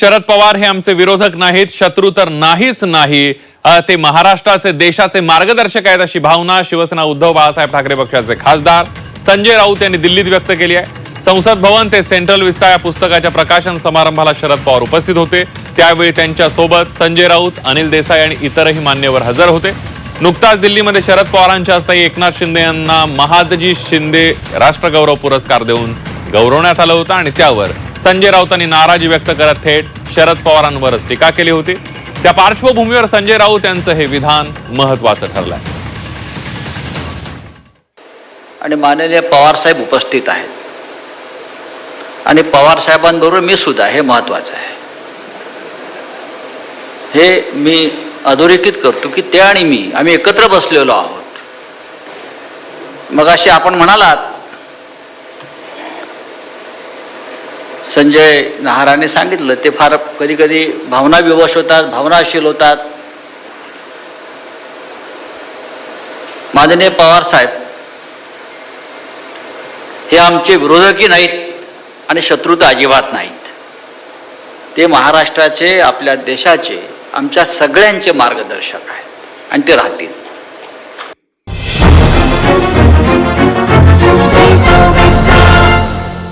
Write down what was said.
शरद पवार हे आमचे विरोधक नाहीत शत्रू तर नाहीच नाही. ते महाराष्ट्राचे देशाचे मार्गदर्शक आहेत अशी भावना शिवसेना उद्धव बाळासाहेब ठाकरे पक्षाचे खासदार संजय राऊत यांनी दिल्लीत व्यक्त केली आहे. संसद भवन ते सेंट्रल विस्टा या पुस्तकाच्या प्रकाशन समारंभाला शरद पवार उपस्थित होते. त्यावेळी त्यांच्यासोबत संजय राऊत अनिल देसाई आणि इतरही मान्यवर हजर होते. नुकताच दिल्लीमध्ये शरद पवारांच्या हस्ते एकनाथ शिंदे यांना महादजी शिंदे राष्ट्रगौरव पुरस्कार देऊन गौरवण्यात आलं होतं आणि त्यावर संजय राऊतांनी नाराजी व्यक्त करत थेट शरद पवारांवरच टीका केली होती. त्या पार्श्वभूमीवर संजय राऊत यांचं हे विधान महत्वाचं ठरलंय. आणि माननीय पवारसाहेब उपस्थित आहेत. आणि पवारसाहेबांबरोबर मी सुद्धा हे महत्त्वाचं आहे. हे मी अधोरेखित करतो की ते आणि मी आम्ही एकत्र बसलेलो आहोत. मग अशी आपण म्हणालात संजय नहाराने सांगितलं ते फार कधी कधी भावना विवश होतात भावनाशील होतात. माननीय पवार साहेब हे आमचे विरोधकही नाहीत आणि शत्रू तर अजिबात नाहीत. ते महाराष्ट्राचे आपल्या देशाचे आमच्या सगळ्यांचे मार्गदर्शक आहेत आणि ते राहतील.